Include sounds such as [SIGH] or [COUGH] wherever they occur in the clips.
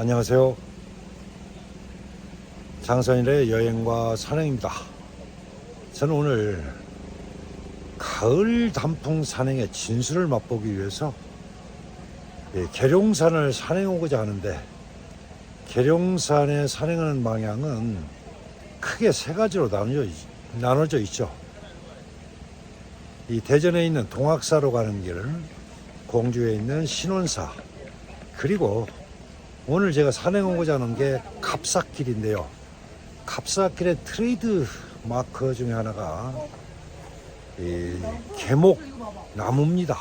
안녕하세요. 장선일의 여행과 산행입니다. 저는 오늘 가을 단풍 산행의 진수를 맛보기 위해서 예, 계룡산을 산행하고자 하는데 계룡산에 산행하는 방향은 크게 세 가지로 나눠져, 있- 나눠져 있죠. 이 대전에 있는 동학사로 가는 길, 공주에 있는 신원사, 그리고 오늘 제가 산행하고자 하는 게 갑삭길인데요. 갑삭길의 트레이드 마크 중에 하나가 이 계목 나무입니다.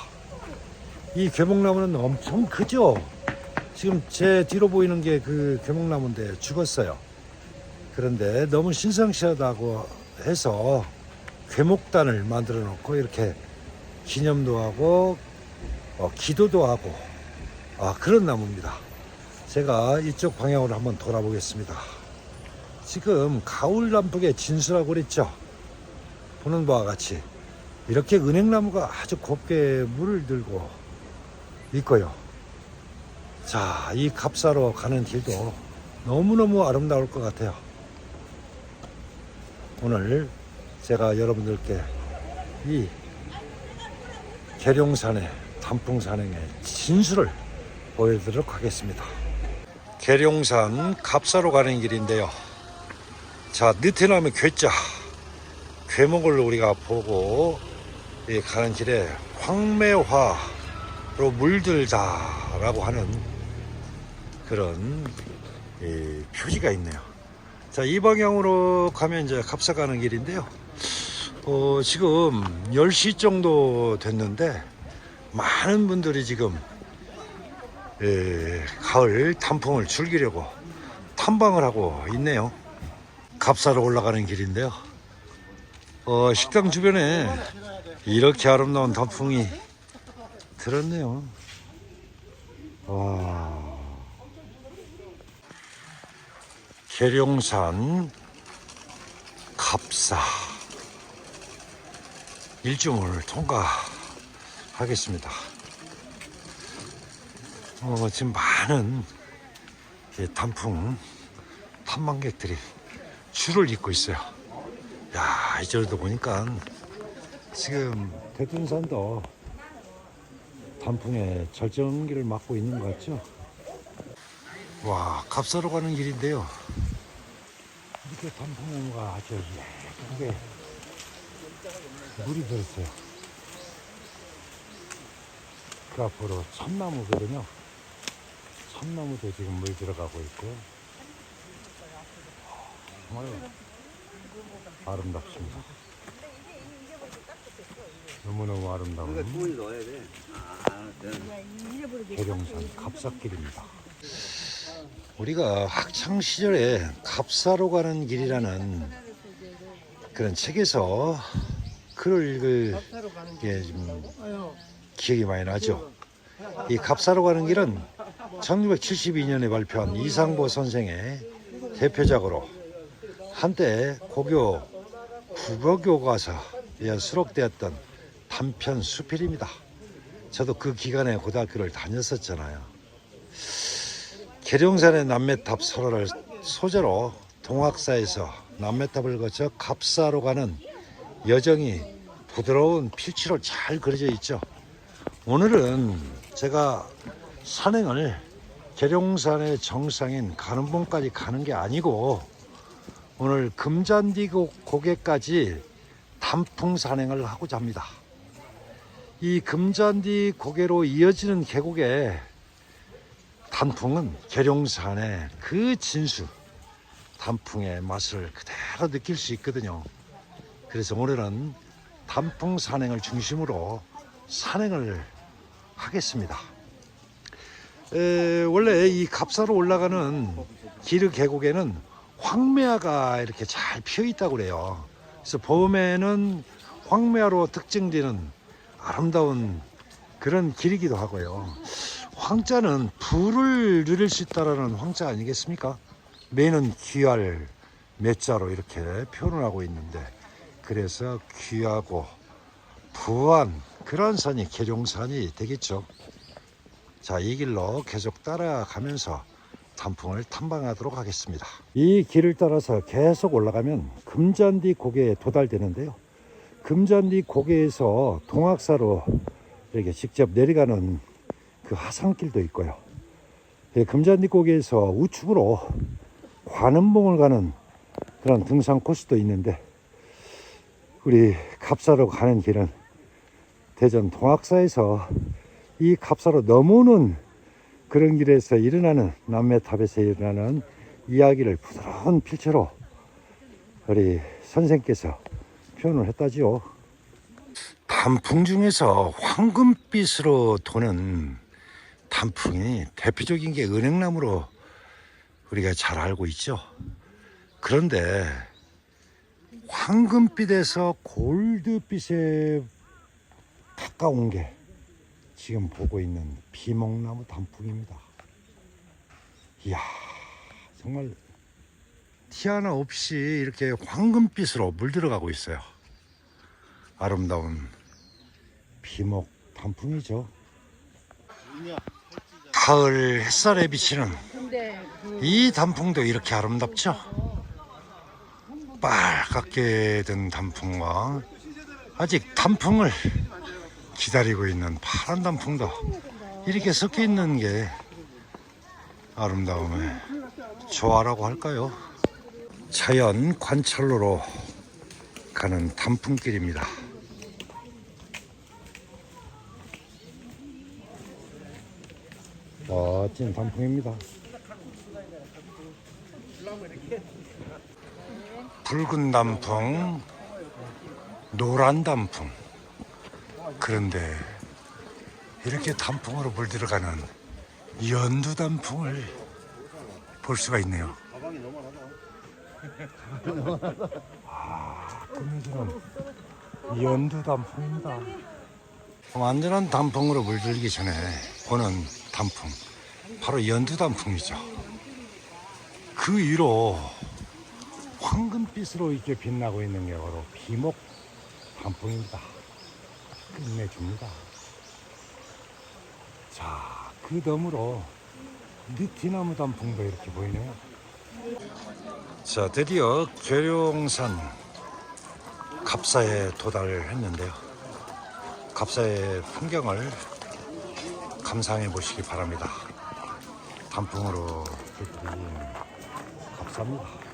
이 계목나무는 엄청 크죠. 지금 제 뒤로 보이는 게그 계목나무인데 죽었어요. 그런데 너무 신성시하다고 해서 괴목단을 만들어 놓고 이렇게 기념도 하고 어, 기도도 하고 아, 그런 나무입니다. 제가 이쪽 방향으로 한번 돌아보겠습니다. 지금 가을 남북의 진수라고 그랬죠. 보는 바와 같이 이렇게 은행나무가 아주 곱게 물을 들고 있고요. 자, 이 갑사로 가는 길도 너무너무 아름다울 것 같아요. 오늘 제가 여러분들께 이 계룡산의 단풍산행의 진수를 보여드리도록 하겠습니다. 계룡산 갑사로 가는 길인데요. 자, 느티나무 괴자, 괴목을 우리가 보고 이 가는 길에 황매화로 물들다라고 하는 그런 이 표지가 있네요. 자, 이 방향으로 가면 이제 갑사 가는 길인데요. 어, 지금 10시 정도 됐는데 많은 분들이 지금 예, 가을 단풍을 즐기려고 탐방을 하고 있네요. 갑사로 올라가는 길인데요. 어, 식당 주변에 이렇게 아름다운 단풍이 들었네요. 와. 계룡산 갑사 일주문을 통과하겠습니다. 어, 지금 많은 이 단풍 탐방객들이 줄을 잇고 있어요. 야, 이절도 보니까 지금 대둔산도 단풍의 절정기를 맞고 있는 것 같죠? 와, 갑사로 가는 길인데요. 이렇게 단풍나무가 아주 예쁘게 물이 들었어요. 그 앞으로 참나무거든요. 참나무도 지금 물 들어가고 있고 정말 아름답습니다. 너무너무 아름다운 돈이 넣어야 돼. 아, 네. 계룡산 갑사길입니다. 우리가 학창 시절에 갑사로 가는 길이라는 그런 책에서 글을 읽을 게 좀 기억이 많이 나죠. 이 갑사로 가는 길은 1972년에 발표한 이상보 선생의 대표작으로 한때 고교 국어교과서에 수록되었던 단편 수필입니다. 저도 그 기간에 고등학교를 다녔었잖아요. 계룡산의 남매탑 설화를 소재로 동학사에서 남매탑을 거쳐 갑사로 가는 여정이 부드러운 필치로 잘 그려져 있죠. 오늘은 제가 산행을 계룡산의 정상인 가는봉까지 가는 게 아니고 오늘 금잔디 고- 고개까지 단풍 산행을 하고자 합니다. 이 금잔디 고개로 이어지는 계곡에 단풍은 계룡산의 그 진수 단풍의 맛을 그대로 느낄 수 있거든요. 그래서 오늘은 단풍 산행을 중심으로 산행을 하겠습니다. 에, 원래 이 갑사로 올라가는 기르 계곡에는 황매화가 이렇게 잘 피어 있다고 그래요. 그래서 봄에는 황매화로 특징되는 아름다운 그런 길이기도 하고요. 황자는 불을 누릴 수 있다라는 황자 아니겠습니까? 매는 귀할 매자로 이렇게 표현을 하고 있는데 그래서 귀하고 부한 그런 산이 계룡산이 되겠죠. 자, 이 길로 계속 따라가면서 단풍을 탐방하도록 하겠습니다. 이 길을 따라서 계속 올라가면 금잔디 고개에 도달되는데요. 금잔디 고개에서 동학사로 이렇게 직접 내려가는 그 하산길도 있고요. 예, 금잔디 고개에서 우측으로 관음봉을 가는 그런 등산 코스도 있는데 우리 갑사로 가는 길은 대전 동학사에서 이 갑사로 넘어오는 그런 길에서 일어나는 남매탑에서 일어나는 이야기를 부드러운 필체로 우리 선생께서 표현을 했다지요. 단풍 중에서 황금빛으로 도는 단풍이 대표적인 게 은행나무로 우리가 잘 알고 있죠. 그런데 황금빛에서 골드빛에 가까운 게 지금 보고 있는 비목나무 단풍입니다. 이야, 정말 티 하나 없이 이렇게 황금빛으로 물들어가고 있어요. 아름다운 비목 단풍이죠. 가을 햇살에 비치는 이 단풍도 이렇게 아름답죠? 빨갛게 든 단풍과 아직 단풍을 기다리고 있는 파란 단풍도 이렇게 섞여 있는 게 아름다움의 조화라고 할까요? 자연 관찰로로 가는 단풍길입니다. 멋진 단풍입니다. 붉은 단풍, 노란 단풍. 그런데 이렇게 단풍으로 물들어가는 연두 단풍을 볼 수가 있네요. 아, 끝내주는 연두 단풍입니다. 완전한 단풍으로 물들기 전에 보는 단풍, 바로 연두 단풍이죠. 그 위로 황금빛으로 이렇게 빛나고 있는 게 바로 비목 단풍입니다. 끝내줍니다. 자, 그 너머로 느티나무 단풍도 이렇게 보이네요. 자, 드디어 계룡산 갑사에 도달을 했는데요. 갑사의 풍경을 감상해 보시기 바랍니다. 단풍으로 깃들인 갑사입니다.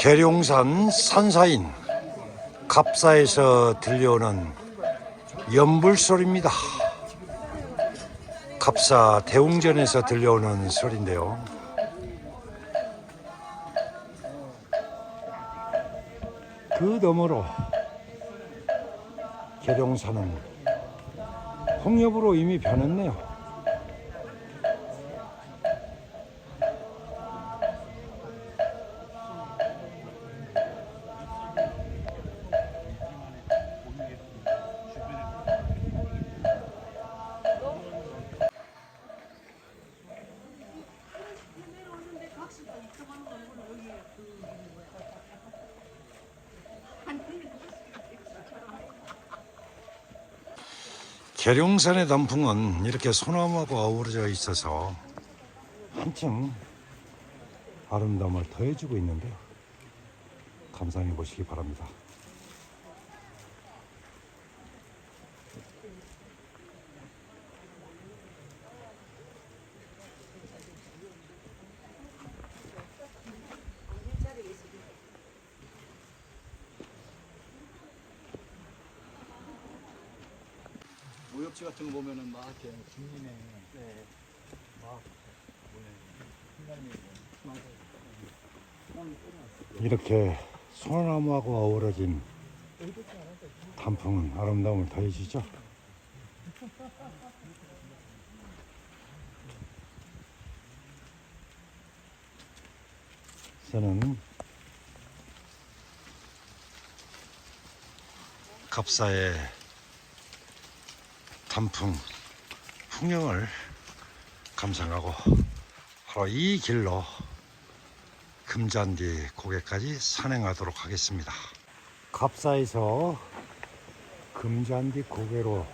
계룡산 산사인 갑사에서 들려오는 연불 소리입니다. 갑사 대웅전에서 들려오는 소리인데요. 그 너머로 계룡산은 홍엽으로 이미 변했네요. 계룡산의 단풍은 이렇게 소나무하고 어우러져 있어서 한층 아름다움을 더해주고 있는데요. 감상해 보시기 바랍니다. 같은 거 보면은 막 이렇게 중림에 네. 막 이렇게 소나무하고 어우러진 단풍은 아름다움을 더해주죠. 저는 갑사의 단풍 풍경을 감상하고 바로 이 길로 금잔디 고개까지 산행하도록 하겠습니다. 갑사에서 금잔디 고개로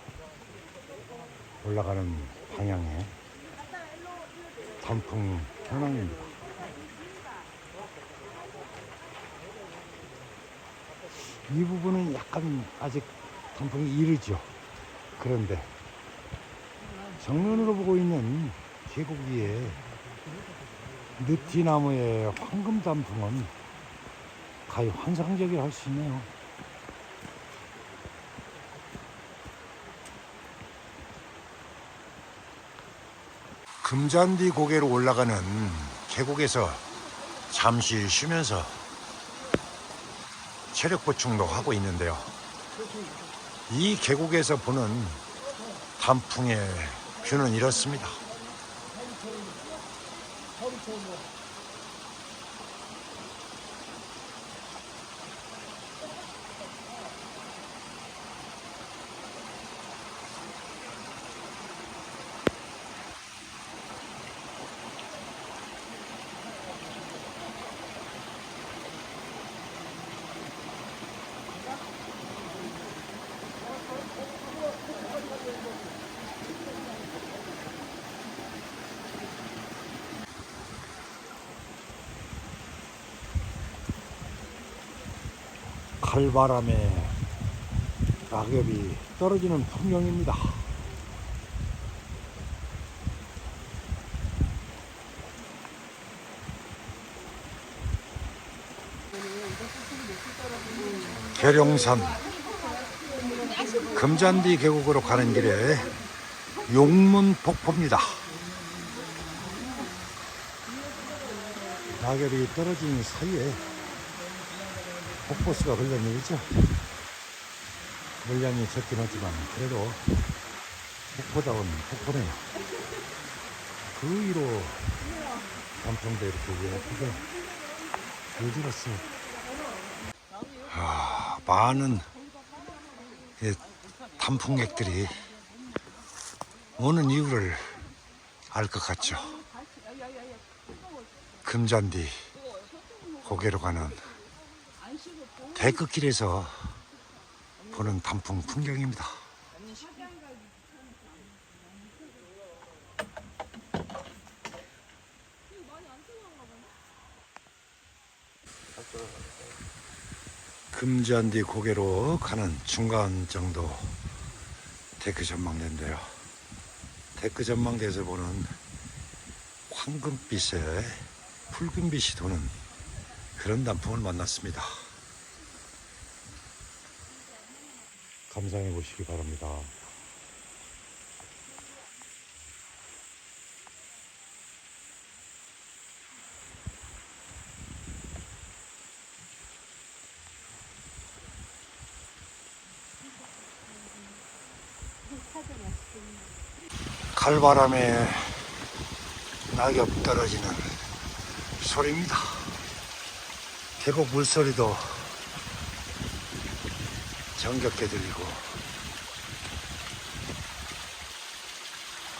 올라가는 방향의 단풍 현황입니다. 이 부분은 약간 아직 단풍이 이르죠. 그런데 정면으로 보고 있는 계곡 위에 느티나무의 황금 단풍은 가히 환상적이라 할 수 있네요. 금잔디 고개로 올라가는 계곡에서 잠시 쉬면서 체력 보충도 하고 있는데요. 이 계곡에서 보는 단풍의 뷰는 이렇습니다. 칼바람에 낙엽이 떨어지는 풍경입니다. 계룡산 금잔디 계곡으로 가는 길에 용문 폭포입니다. 낙엽이 떨어지는 사이에 폭포수가 흘러내리죠. 물량이 적긴 하지만 그래도 폭포다운 폭포네요. 그 위로 단풍도 이렇게 예쁘게 물들었어요. 아, 많은 이 단풍객들이 오는 이유를 알 것 같죠. 금잔디 고개로 가는 대끝길에서 보는 단풍 풍경입니다. 금잔디 고개로 가는 중간 정도 데크 전망대인데요. 데크 전망대에서 보는 황금빛에 붉은빛이 도는 그런 단풍을 만났습니다. 감상해 보시기 바랍니다. 칼바람에 낙엽 떨어지는 소리입니다. 계곡 물소리도 정겹게 들리고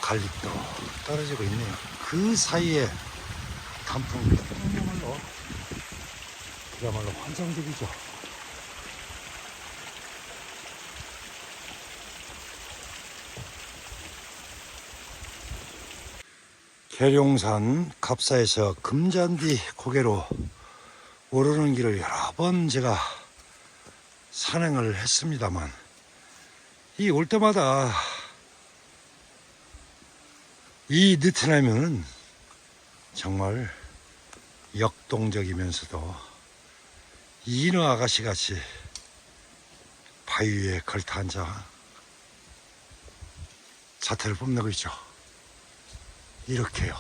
갈릭도 떨어지고 있네요. 그 사이에 단풍 그야말로 그야말로 환상적이죠. 계룡산 갑사에서 금잔디 고개로 오르는 길을 여러 번 제가 산행을 했습니다만 이 올 때마다 이 느티나무는 정말 역동적이면서도 인어 아가씨 같이 바위 위에 걸터 앉아 자태를 뽐내고 있죠. 이렇게요.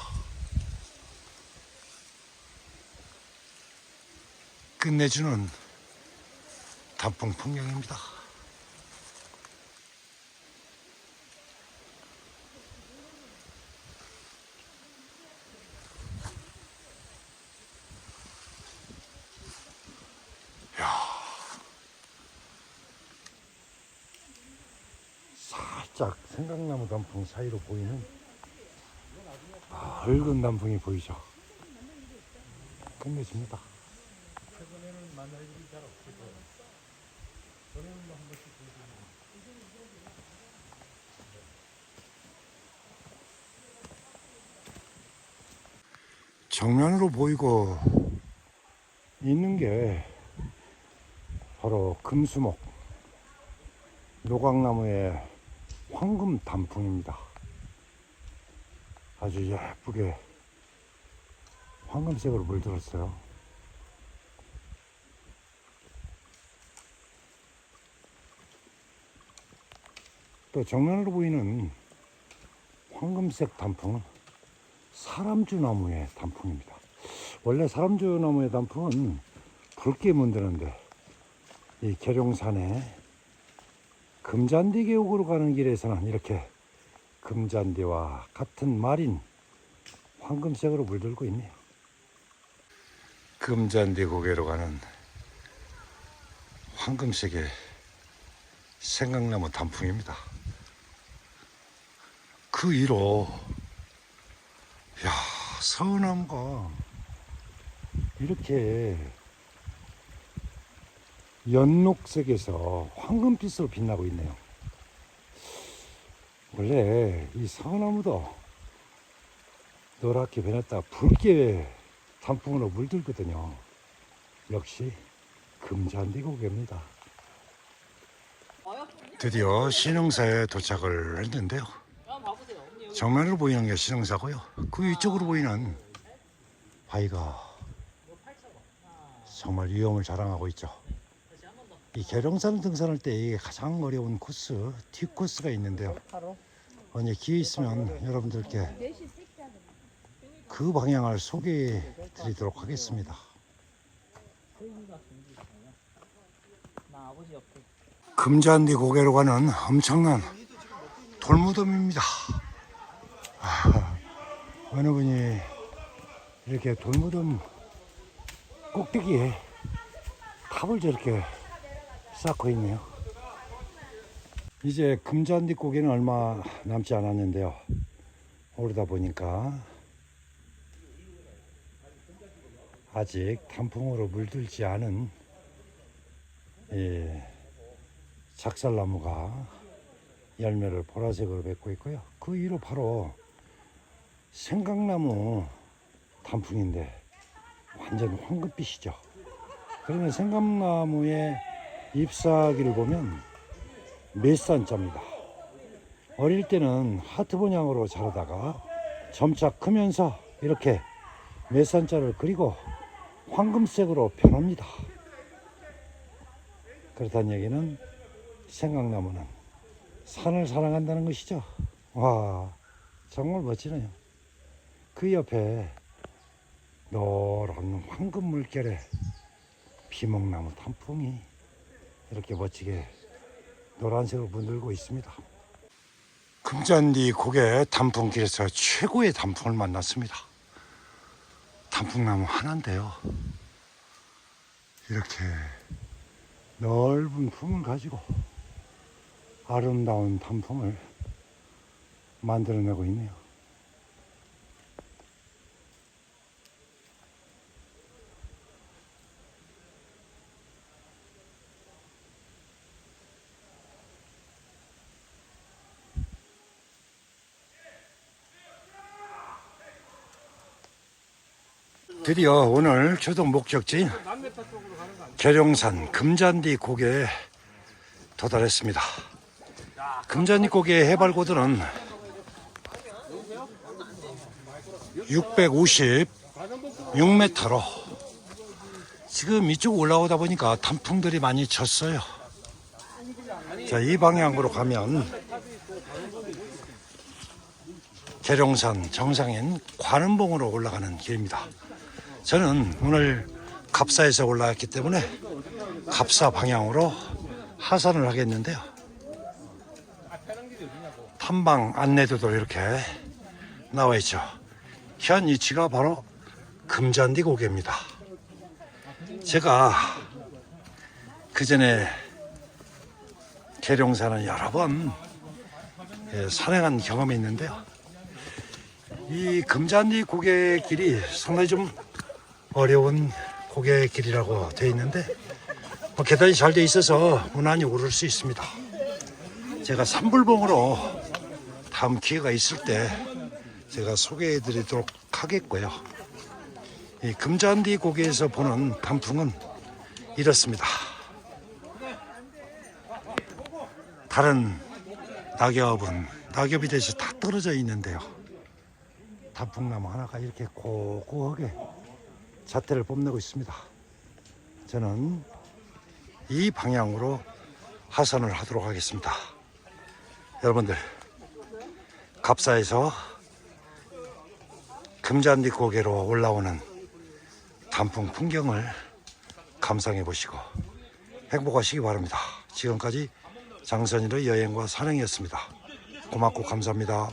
끝내주는 단풍 풍경입니다. 살짝 생강나무 단풍 사이로 보이는 붉은 단풍이 보이죠. 끝내줍니다. 최근에는 만날 일이 잘 없어서 저는 한 번씩 보시면 정면으로 보이고 있는 게 바로 금수목 노각나무의 황금 단풍입니다. 아주 예쁘게 황금색으로 물들었어요. 또 정면으로 보이는 황금색 단풍은 사람주 나무의 단풍입니다. 원래 사람주 나무의 단풍은 붉게 문드는데 이 계룡산에 금잔디 계곡으로 가는 길에서는 이렇게 금잔디와 같은 말인 황금색으로 물들고 있네요. 금잔디 고개로 가는 황금색의 생강나무 단풍입니다. 그 위로 야, 서운함과 이렇게 연녹색에서 황금빛으로 빛나고 있네요. 원래 이 서운나무도 노랗게 변했다 붉게 단풍으로 물들거든요. 역시 금잔디 고개입니다. 드디어 신흥사에 도착을 했는데요. 정면으로 보이는 게 신흥사고요. 그 위쪽으로 보이는 바위가 정말 위험을 자랑하고 있죠. 이 계룡산 등산할 때 가장 어려운 코스, 뒷 코스가 있는데요. 언제 기회 있으면 여러분들께 그 방향을 소개해 드리도록 하겠습니다. 금잔디 고개로 가는 엄청난 돌무덤입니다. 아, [LAUGHS] 어느 분이 이렇게 돌무덤 꼭대기에 탑을 저렇게 쌓고 있네요. 이제 금잔디 고개는 얼마 남지 않았는데요. 오르다 보니까 아직 단풍으로 물들지 않은 이 작살나무가 열매를 보라색으로 맺고 있고요. 그 위로 바로 생강나무 단풍인데 완전 황금빛이죠. 그러면 생강나무의 잎사귀를 보면 몇 산자입니다. 어릴 때는 하트 모양으로 자라다가 점차 크면서 이렇게 몇 산자를 그리고 황금색으로 변합니다. 그렇다는 얘기는 생강나무는 산을 사랑한다는 것이죠. 와, 정말 멋지네요. 그 옆에 노란 황금 물결에 비목나무 단풍이 이렇게 멋지게 노란색으로 물들고 있습니다. 금잔디 고개 단풍길에서 최고의 단풍을 만났습니다. 단풍나무 하나인데요. 이렇게 넓은 품을 가지고 아름다운 단풍을 만들어내고 있네요. 드디어 오늘 최종 목적지인 계룡산 금잔디 고개에 도달했습니다. 금잔디 고개 해발 고도는 656m로 지금 이쪽 올라오다 보니까 단풍들이 많이 졌어요. 자, 이 방향으로 가면 계룡산 정상인 관음봉으로 올라가는 길입니다. 저는 오늘 갑사에서 올라왔기 때문에 갑사 방향으로 하산을 하겠는데요. 탐방 안내도도 이렇게 나와 있죠. 현 위치가 바로 금잔디 고개입니다. 제가 그 전에 계룡산을 여러 번 예, 산행한 경험이 있는데요. 이 금잔디 고개 길이 상당히 좀 어려운 고개 길이라고 되어 있는데 뭐 계단이 잘돼 있어서 무난히 오를 수 있습니다. 제가 산불봉으로 다음 기회가 있을 때 제가 소개해 드리도록 하겠고요. 이 금잔디 고개에서 보는 단풍은 이렇습니다. 다른 낙엽은 낙엽이 대서 다 떨어져 있는데요. 단풍나무 하나가 이렇게 고고하게 잣대를 뽐내고 있습니다. 저는 이 방향으로 하산을 하도록 하겠습니다. 여러분들 갑사에서 금잔디 고개로 올라오는 단풍 풍경을 감상해 보시고 행복하시기 바랍니다. 지금까지 장선일의 여행과 산행이었습니다. 고맙고 감사합니다.